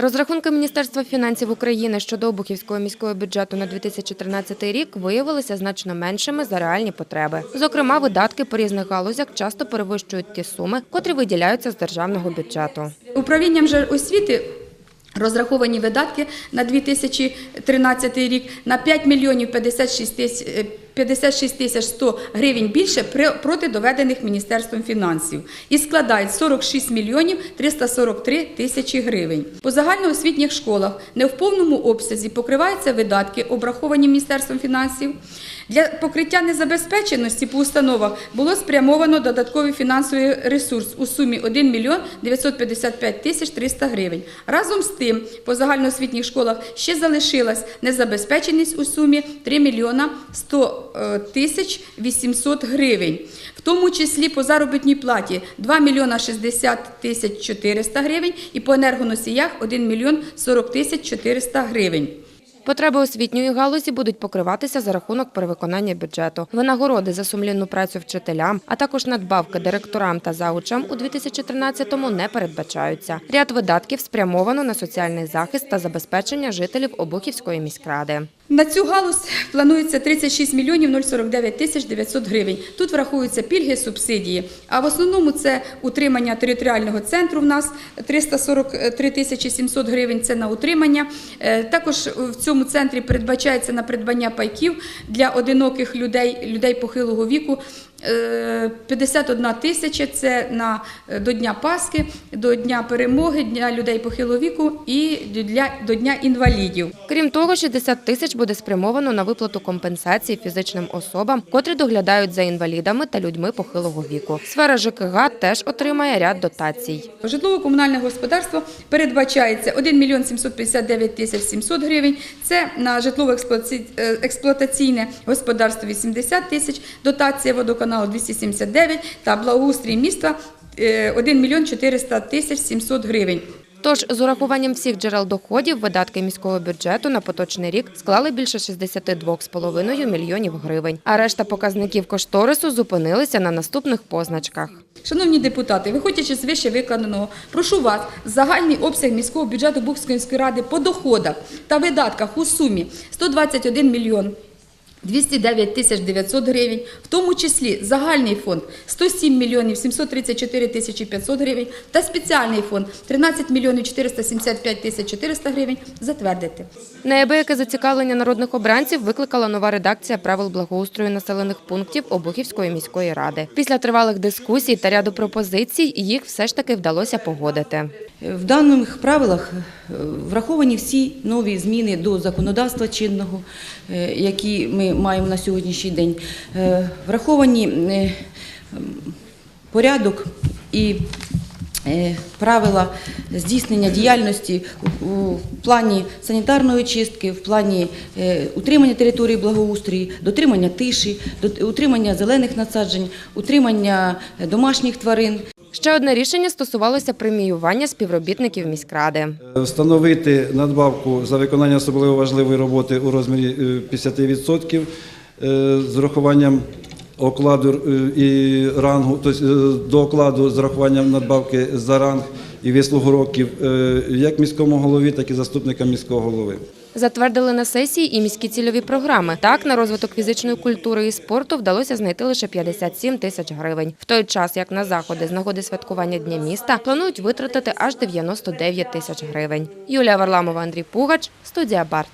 Розрахунки Міністерства фінансів України щодо Обухівського міського бюджету на 2013 рік виявилися значно меншими за реальні потреби. Зокрема, видатки по різних галузях часто перевищують ті суми, котрі виділяються з державного бюджету. Управлінням же освіти розраховані видатки на 2013 рік на 5 мільйонів 56 тисяч, е, 56 тисяч 100 гривень більше проти доведених Міністерством фінансів і складають 46 мільйонів 343 тисячі гривень. По загальноосвітніх школах не в повному обсязі покриваються видатки, обраховані Міністерством фінансів. Для покриття незабезпеченості по установах було спрямовано додатковий фінансовий ресурс у сумі 1 мільйон 955 тисяч 300 гривень. Разом з тим, по загальноосвітніх школах ще залишилась незабезпеченість у сумі 3 мільйона 100 е, тисяч 800 гривень. В тому числі по заробітній платі 2 мільйона 60 тисяч 400 гривень і по енергоносіях 1 мільйон 40 тисяч 400 гривень. Потреби освітньої галузі будуть покриватися за рахунок перевиконання бюджету. Винагороди за сумлінну працю вчителям, а також надбавки директорам та заучам у 2013-му не передбачаються. Ряд видатків спрямовано на соціальний захист та забезпечення жителів Обухівської міськради. На цю галузь планується 36 мільйонів 049 тисяч 900 гривень. Тут врахуються пільги, субсидії. А в основному це утримання територіального центру в нас 343 тисячі 700 гривень. Це на утримання. Е, Також в цьому центрі передбачається на придбання пайків для одиноких людей, людей похилого віку. Е, 51 тисяча це на е, до Дня Пасхи, до Дня перемоги, Дня людей похилого віку і для до Дня інвалідів. Крім того, 60 тисяч буде спрямовано на виплату компенсації фізичним особам, котрі доглядають за інвалідами та людьми похилого віку. Сфера ЖКГ теж отримає ряд дотацій. Житлово-комунальне господарство передбачається 1 мільйон 759 тисяч 700 гривень. Це на житлово-експлуатаційне господарство 80 тисяч, дотація водоканалу 279 та благоустрій міста е, 1 мільйон 400 тисяч 700 гривень. Тож з урахуванням всіх джерел доходів видатки міського бюджету на поточний рік склали більше 62,5 мільйонів гривень. А решта показників кошторису зупинилися на наступних позначках. Шановні депутати, виходячи з вище викладеного, прошу вас загальний обсяг міського бюджету Бухської міської ради по доходах та видатках у сумі 121 мільйон 209 тисяч 900 гривень, в тому числі загальний фонд 107 мільйонів 734 тисячі 500 гривень та спеціальний фонд 13 мільйонів 475 тисяч 400 гривень затвердити. Неабияке зацікавлення народних обранців викликала нова редакція правил благоустрою населених пунктів Обухівської міської ради. Після тривалих дискусій та ряду пропозицій їх все ж таки вдалося погодити. В даних правилах е, враховані всі нові зміни до законодавства чинного, е, які ми маємо на сьогоднішній день. Е, Враховані е, порядок і е, правила здійснення діяльності у плані санітарної чистки, в плані утримання території благоустрою, дотримання тиші, утримання зелених насаджень, утримання домашніх тварин. Ще одне рішення стосувалося преміювання співробітників міськради. Встановити надбавку за виконання особливо важливої роботи у розмірі е, 50% е, з урахуванням окладу е, і рангу, тобто е, до окладу з урахуванням надбавки за ранг і вислугу років е, як міському голові, так і заступникам міського голови. Затвердили на сесії і міські цільові програми. Так, на розвиток фізичної культури і спорту вдалося знайти лише 57 тисяч гривень. В той час, як на заходи з нагоди святкування Дня міста, планують витратити аж 99 тисяч гривень. Юлія Варламова, Андрій Пугач, студія Барт.